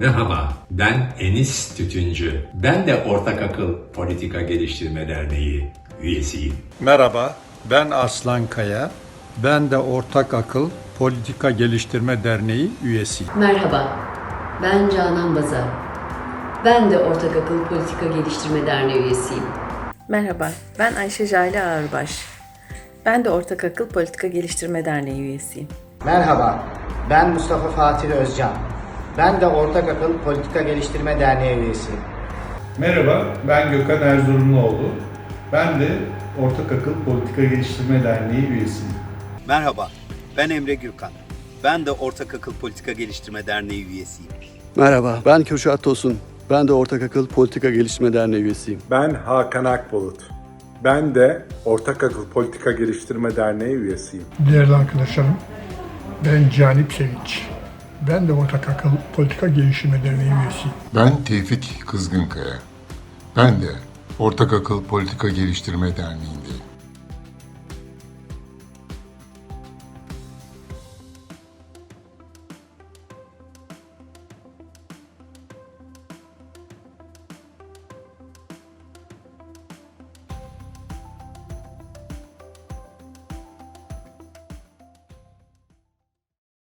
Merhaba, ben Enis Tütüncü. Ben de Ortak Akıl Politika Geliştirme Derneği üyesiyim. Merhaba, ben Aslan Kaya. Ben de Ortak Akıl Politika Geliştirme Derneği üyesiyim. Merhaba, ben Canan Bazar. Ben de Ortak Akıl Politika Geliştirme Derneği üyesiyim. Merhaba, ben Ayşe Jale Ağırbaş. Ben de Ortak Akıl Politika Geliştirme Derneği üyesiyim. Merhaba, ben Mustafa Fatih Özcan. Ben de Ortak Akıl Politika Geliştirme Derneği üyesiyim. Merhaba, ben Gökhan Erzurumluoğlu. Ben de Ortak Akıl Politika Geliştirme Derneği üyesiyim. Merhaba, ben Emre Gürkan. Ben de Ortak Akıl Politika Geliştirme Derneği üyesiyim. Merhaba, ben Kürşat Tosun. Ben de Ortak Akıl Politika Geliştirme Derneği üyesiyim. Ben Hakan Akbulut. Ben de Ortak Akıl Politika Geliştirme Derneği üyesiyim. Değerli arkadaşlarım, ben Canip Sevinç. Ben de Ortak Akıl Politika Geliştirme Derneği üyesiyim. Ben Tevfik Kızgınkaya. Ben de Ortak Akıl Politika Geliştirme Derneği'ndeyim.